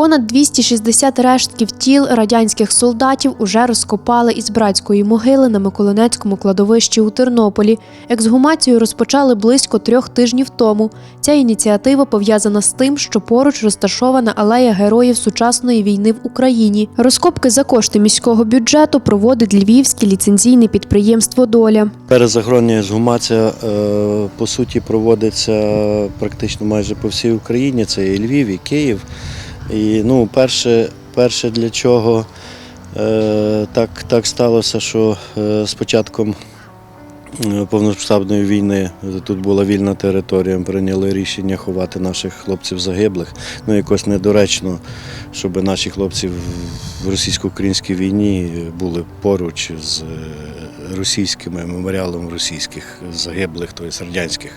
Понад 260 рештків тіл радянських солдатів уже розкопали із братської могили на Миколинецькому кладовищі у Тернополі. Ексгумацію розпочали близько трьох тижнів тому. Ця ініціатива пов'язана з тим, що поруч розташована алея героїв сучасної війни в Україні. Розкопки за кошти міського бюджету проводить львівське ліцензійне підприємство Доля. Перезагронна ексгумація е, по суті проводиться практично майже по всій Україні. Це і Львів, і Київ. І ну, перше, перше для чого е, так, так сталося, що е, з початком е, повномасштабної війни тут була вільна територія, ми прийняли рішення ховати наших хлопців загиблих. Ну, якось недоречно, щоб наші хлопці в- російсько-українській війні були поруч з е, російськими меморіалом російських загиблих, тобто радянських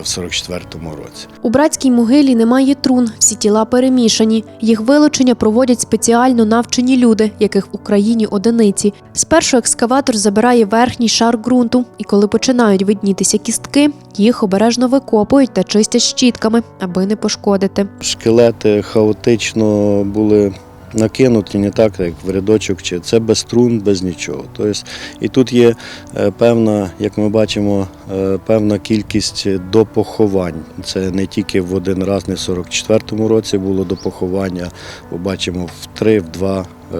в 44-му році. У братській могилі немає трун, всі тіла перемішані. Їх вилучення проводять спеціально навчені люди, яких в Україні одиниці. Спершу екскаватор забирає верхній шар ґрунту, і коли починають виднітися кістки, їх обережно викопують та чистять щітками, аби не пошкодити. Шкелети хаотично були накинуті, не так, як в рядочок, чи це без струн, без нічого. Тобто, і тут є е, певна, як ми бачимо, е, певна кількість допоховань. Це не тільки в один раз, не в 44-му році було допоховання, побачимо в три, в два е,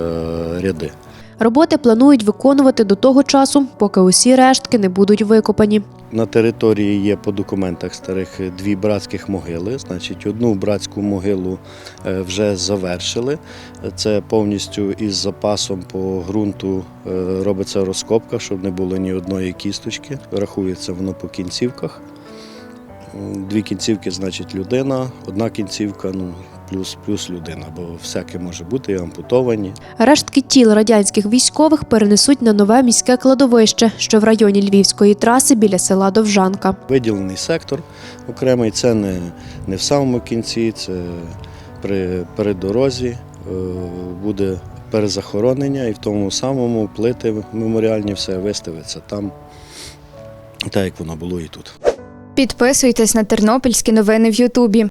ряди. Роботи планують виконувати до того часу, поки усі рештки не будуть викопані. На території є по документах старих дві братських могили. Значить, одну братську могилу е, вже завершили. Це повністю із запасом по ґрунту е, робиться розкопка, щоб не було ні одної кісточки. Рахується воно по кінцівках. Дві кінцівки, значить, людина, одна кінцівка, ну плюс, плюс людина, бо всяке може бути, і ампутовані. Рештки тіл радянських військових перенесуть на нове міське кладовище, що в районі Львівської траси біля села Довжанка. Виділений сектор окремий, це не, не в самому кінці, це при передорозі е, буде перезахоронення і в тому самому плити меморіальні все виставиться там, так як воно було і тут. Підписуйтесь на тернопільські новини в Ютубі.